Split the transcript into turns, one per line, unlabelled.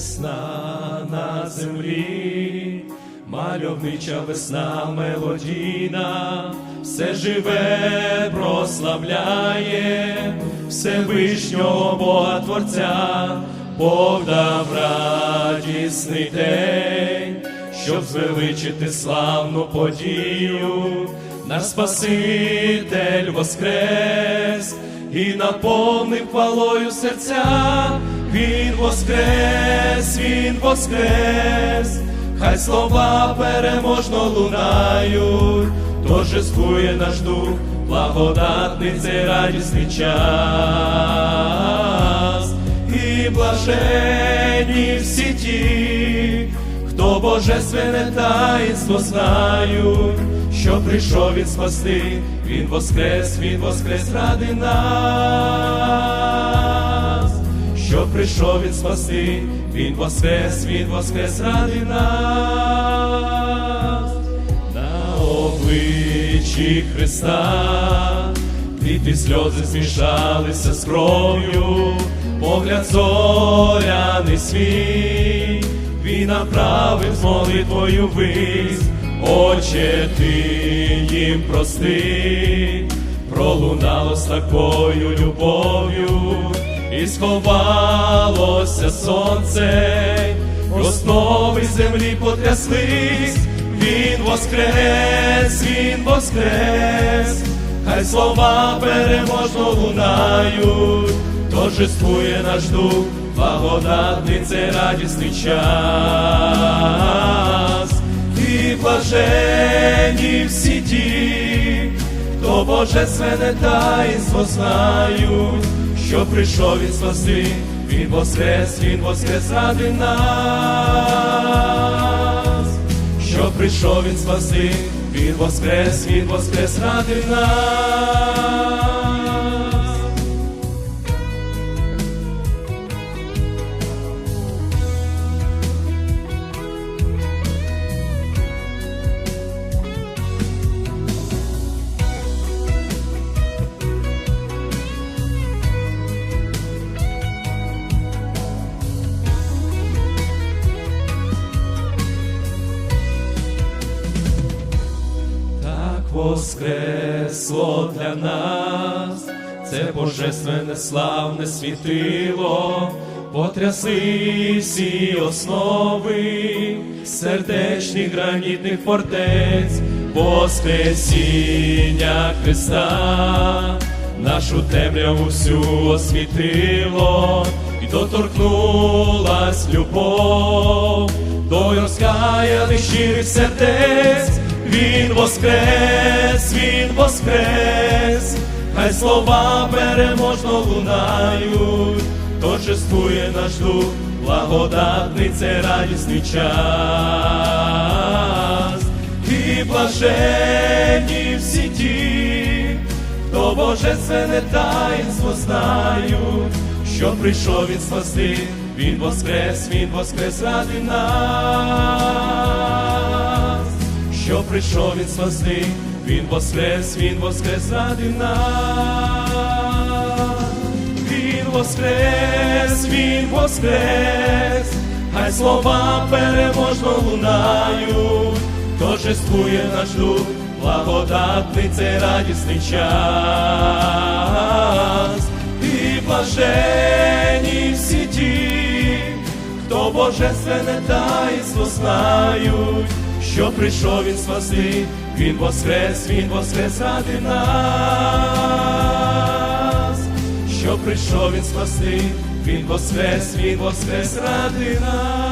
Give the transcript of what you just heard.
весна на землі, мальовнича весна мелодійна, все живе прославляє. Всевишнього Бога Творця, Бог дав радісний день, щоб звеличити славну подію, наш Спаситель воскрес і наповнив хвалою серця, Він воскрес, Він воскрес, хай слова переможно лунають, торжествує наш дух, благодатний цей радісний час, і блажені всі ті, хто божественне таїнство знають, що прийшов він спасти, він воскрес, він воскрес ради нас, прийшов він спасти, він воскрес, він воскрес ради нас, на обличчі Христа, квіти сльози змішалися з кров'ю, погляд зоряний свій, він направив з молитвою вись, Отче, ти їм прости, пролунало з такою любов'ю, і сховалося сонце, основи землі потряслись, він воскрес, він воскрес, хай слова переможно лунають, торжествує наш дух, благодатний це радісний час, і блажені всі ті, хто божественне таїнство знають, що прийшов він спаси, він воскрес, він воскрес ради нас, що прийшов він спаси, він воскрес, він воскрес ради нас. Воскресло для нас, це божественне славне світило, потрясли всі основи сердечних гранітних фортець, Воскресіння Христа, нашу темряву всю освітило, і доторкнулась любов до розкаяних щирих сердець. Він воскрес, він воскрес, хай слова переможно лунають, торжествує наш дух, благодатний це радісний час, і блажені всі ті, хто божественне таїнство знають, що прийшов він спасти, він воскрес, він воскрес ради нас що прийшов він спасти, він воскрес, він воскрес ради нас, він воскрес, він воскрес, хай слова переможно лунають, торжествує наш дух, благодатний цей радісний час, і блажені всі ті, хто божественне таїнство знають, що прийшов він спасти, він воскрес, він воскрес ради нас, що прийшов він спасти, він воскрес, він воскрес ради нас.